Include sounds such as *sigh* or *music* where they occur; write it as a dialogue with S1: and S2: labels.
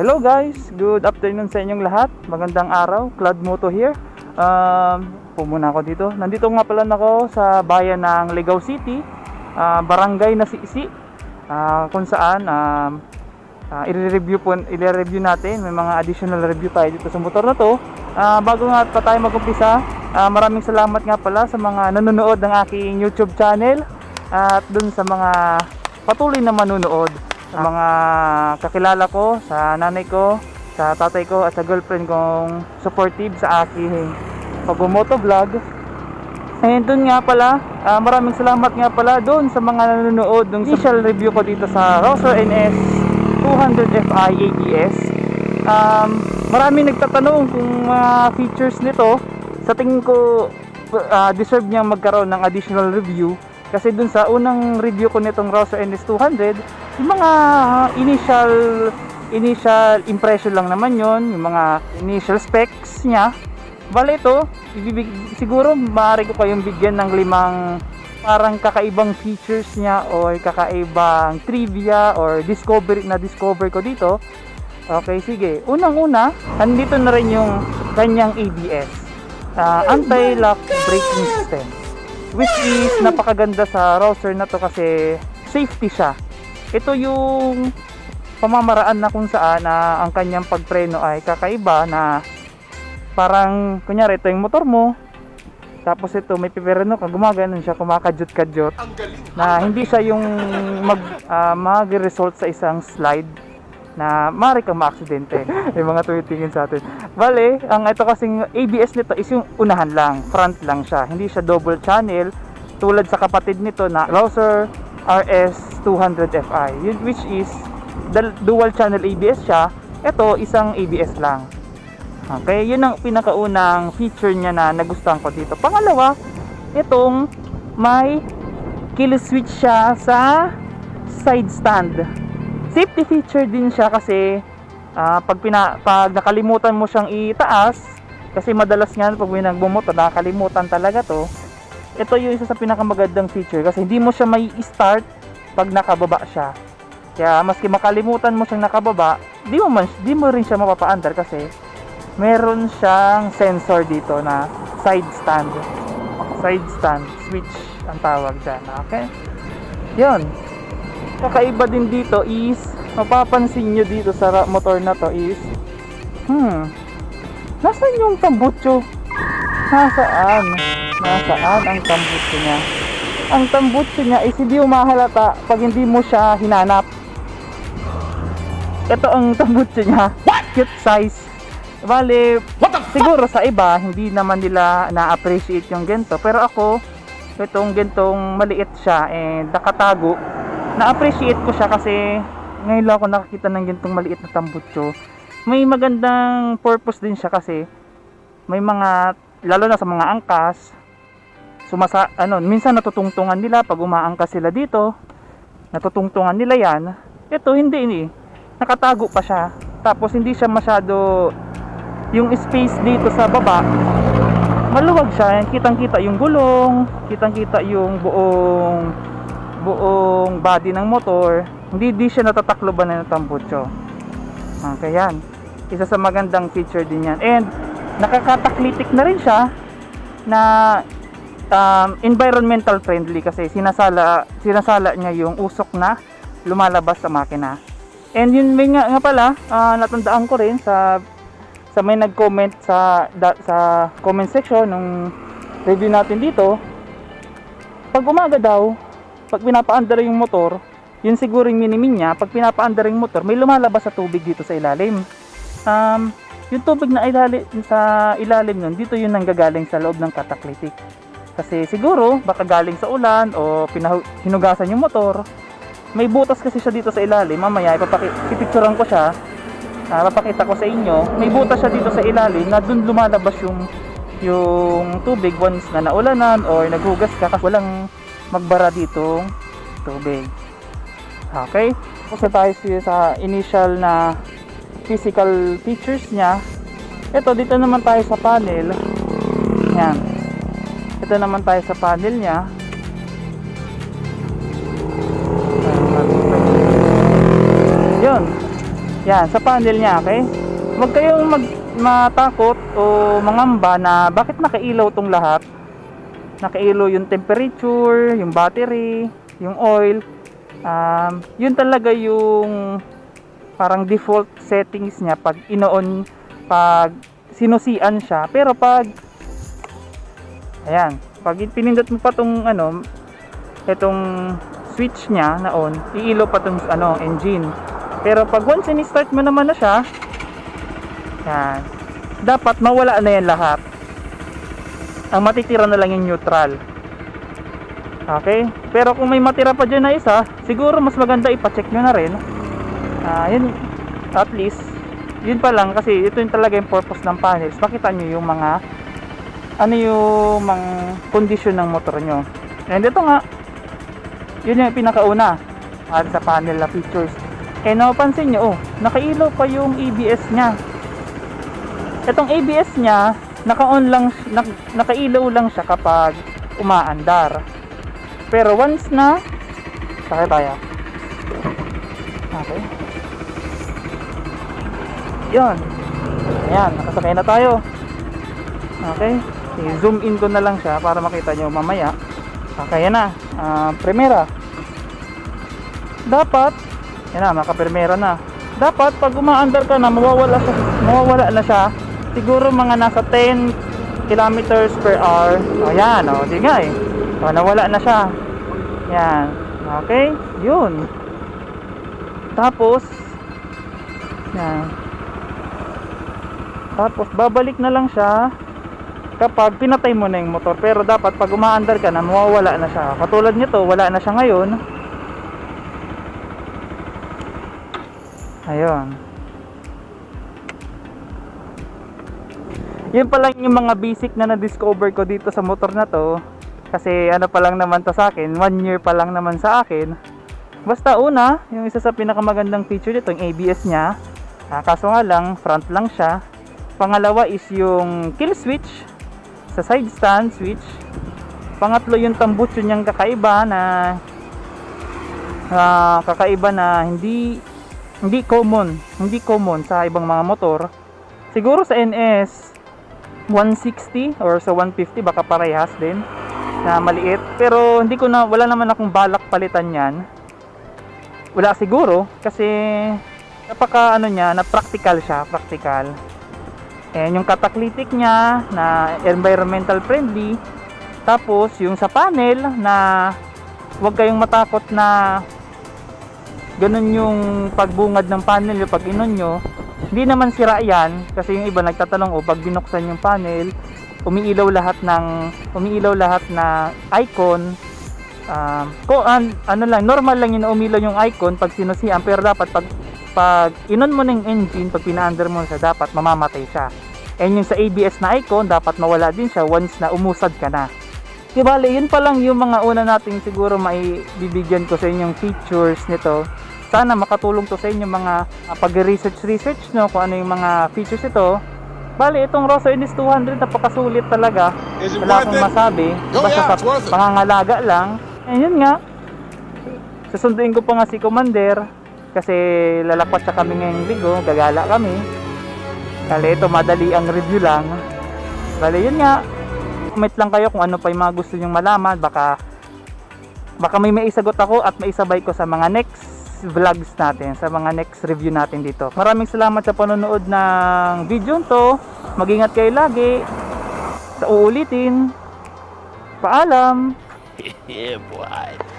S1: Hello guys, good afternoon sa inyong lahat. Magandang araw, Clad Moto here. Um, pumuna ako dito. Nandito nga pala ako sa bayan ng Ligao City, ah, barangay na Sisi, ah, kung saan um, ah, i-review po, i-review natin. May mga additional review tayo dito sa motor na to. Ah, bago nga pa tayo mag-umpisa, ah, maraming salamat nga pala sa mga nanonood ng aking YouTube channel at dun sa mga patuloy na manunood mga kakilala ko, sa nanay ko, sa tatay ko at sa girlfriend kong supportive sa aking pag-moto vlog. And doon nga pala, ah, maraming salamat nga pala doon sa mga nanonood ng initial review ko dito sa Roser NS 200 Fi ABS. Um, maraming nagtatanong kung mga features nito. Sa tingin ko, ah, deserve niyang magkaroon ng additional review. Kasi dun sa unang review ko nitong Roser NS 200, yung mga initial initial impression lang naman yon yung mga initial specs niya Bale ito, siguro maaari ko kayong bigyan ng limang parang kakaibang features niya or kakaibang trivia or discovery na discover ko dito. Okay, sige. Unang-una, andito na rin yung kanyang ABS. ah, anti-lock braking system. Which is napakaganda sa Rouser na to kasi safety siya. Ito yung pamamaraan na kung saan na ang kanyang pagpreno ay kakaiba na parang kunyari ito yung motor mo tapos ito may piperno ka gumaganon siya kumakadyot-kadyot na hindi siya yung mag ah, mag-result sa isang slide na mari kang maaksidente. *laughs* Yung mga tumitingin sa atin. Bale ang ito kasing ABS nito is yung unahan lang front lang siya. Hindi siya double channel tulad sa kapatid nito na Rouser RS 200 Fi which is dual channel ABS siya. Ito isang ABS lang. Okay, yun ang pinakaunang feature niya na nagustuhan ko dito. Pangalawa, itong may kill switch siya sa side stand. Safety feature din siya kasi ah, pag, pina, pag nakalimutan mo siyang itaas, kasi madalas nga pag may nagbumoto, nakakalimutan talaga to. Ito yung isa sa pinakamagandang feature kasi hindi mo siya may start pag nakababa siya. Kaya maski makalimutan mo siyang nakababa, di mo, man, di mo rin siya mapapaandar kasi meron siyang sensor dito na side stand side stand switch ang tawag dyan okay yun kakaiba din dito is mapapansin nyo dito sa motor na to is hmm. Nasan yung tambutso? Nasaan? Nasaan ang tambutso niya? Ang tambutso niya is hindi umahalata pag hindi mo siya hinanap. Ito ang *laughs* tambutso niya. Cute size. Bale, siguro sa iba, hindi naman nila na-appreciate yung gento. Pero ako, itong gentong maliit siya and nakatago, na-appreciate ko siya kasi ngayon lang ako nakakita ng gentong maliit na tambutso. May magandang purpose din siya kasi may mga, lalo na sa mga angkas, sumasa, ano, minsan natutungtungan nila pag umaangkas sila dito, natutungtungan nila yan. Ito, hindi ini. Nakatago pa siya. Tapos hindi siya masyado yung space dito sa baba maluwag siya kitang kita yung gulong kitang kita yung buong buong body ng motor hindi di siya natatakloban ng tambutso okay yan. Isa sa magandang feature din yan. And nakakataklitik na rin siya na um, environmental friendly kasi sinasala sinasala niya yung usok na lumalabas sa makina. And yun may nga, nga pala ah, natandaan ko rin sa sa may nag-comment sa da, sa comment section nung review natin dito pag umaga daw pag pinapaandar yung motor yun siguro yung minimin niya. Pag pinapaandar yung motor may lumalabas sa tubig dito sa ilalim. Um, yung tubig na ilalim sa ilalim nun dito yun nanggagaling sa loob ng catalytic kasi siguro baka galing sa ulan o hinugasan yung motor may butas kasi siya dito sa ilalim. Mamaya ipapicturean ko siya. Ah, papakita ko sa inyo, may butas siya dito sa ilalim na dun lumalabas yung yung tubig once na naulanan or naghugas ka kasi walang magbara dito tubig. Okay? Na tayo sa initial na physical features niya. Ito, dito naman tayo sa panel. Yan. Ito naman tayo sa panel niya. Yun. Yan, sa panel niya, okay? Huwag kayong mag matakot o mangamba na bakit nakailaw tong lahat. Nakailaw yung temperature, yung battery, yung oil. Um, yun talaga yung parang default settings niya pag ino-on, pag sinusian siya. Pero pag ayan, pag pinindot mo pa tong ano, itong switch niya na on, iilaw pa tong ano, engine. Pero pag once in-start mo naman na siya, yan, dapat mawala na yan lahat. Ang matitira na lang yung neutral. Okay? Pero kung may matira pa dyan na isa, siguro mas maganda ipacheck nyo na rin. Ah, yun, at least, yun pa lang kasi ito yung talaga yung purpose ng panels. Makita nyo yung mga ano yung mga condition ng motor nyo. And ito nga, yun yung pinakauna at sa panel na features. Eh napansin nyo, oh, nakailaw pa yung ABS nya. Itong ABS nya, naka-on lang, nak, nakailaw lang siya kapag umaandar. Pero once na, sakay tayo. Okay. Yun. Ayan, nakasakay na tayo. Okay. I-zoom in ko na lang siya para makita nyo mamaya. Okay, yan na. Ah, primera. Dapat, yan na, makaprimera na. Dapat, pag umaandar ka na, mawawala, siya, mawawala na siya. Siguro mga nasa 10 kilometers per hour. O yan, o, di nga eh. O, nawala na siya. Yan. Okay, yun. Tapos, yan. Tapos, babalik na lang siya kapag pinatay mo na yung motor. Pero dapat, pag umaandar ka na, mawawala na siya. Katulad nito, wala na siya ngayon. Ayun. Yun pa lang yung mga basic na na-discover ko dito sa motor na to. Kasi ano pa lang naman to sa akin, one year pa lang naman sa akin. Basta una, yung isa sa pinakamagandang feature nito, yung ABS niya. Ah, kaso nga lang, front lang siya. Pangalawa is yung kill switch sa side stand switch. Pangatlo yung tambutso niyang kakaiba na ah, kakaiba na hindi hindi common, hindi common sa ibang mga motor. Siguro sa NS 160 or sa 150 baka parehas din na maliit. Pero hindi ko na wala naman akong balak palitan 'yan. Wala siguro kasi napaka ano niya, na practical siya, practical. And yung catalytic niya na environmental friendly. Tapos yung sa panel na huwag kayong matakot na ganun yung pagbungad ng panel yung pag inon nyo hindi naman sira yan kasi yung iba nagtatanong oh pag binuksan yung panel umiilaw lahat ng umiilaw lahat na icon. Um, ko an, ano lang normal lang yun umilaw yung icon pag sinusian pero dapat pag pag inon mo ng engine pag pinaandar mo siya dapat mamamatay siya. And yung sa ABS na icon dapat mawala din siya once na umusad ka na. Di bale, yun pa lang yung mga una nating siguro maibibigyan ko sa inyong features nito. Sana makatulong to sa inyo mga uh, pag-research-research no kung ano yung mga features ito. Bale, itong Rosso Indis 200 napakasulit talaga. Wala akong masabi.
S2: Oh,
S1: Basta sa pangangalaga lang. And yun nga, susunduin ko pa nga si Commander kasi lalakwat sa kami ngayong ligo, gagala kami. Bale, ito madali ang review lang. Bale, yun nga, comment lang kayo kung ano pa yung mga gusto nyong malaman baka baka may maisagot ako at maisabay ko sa mga next vlogs natin sa mga next review natin dito. Maraming salamat sa panonood ng video to. Magingat kayo lagi. Sa uulitin paalam! *laughs*
S3: Yeah, boy.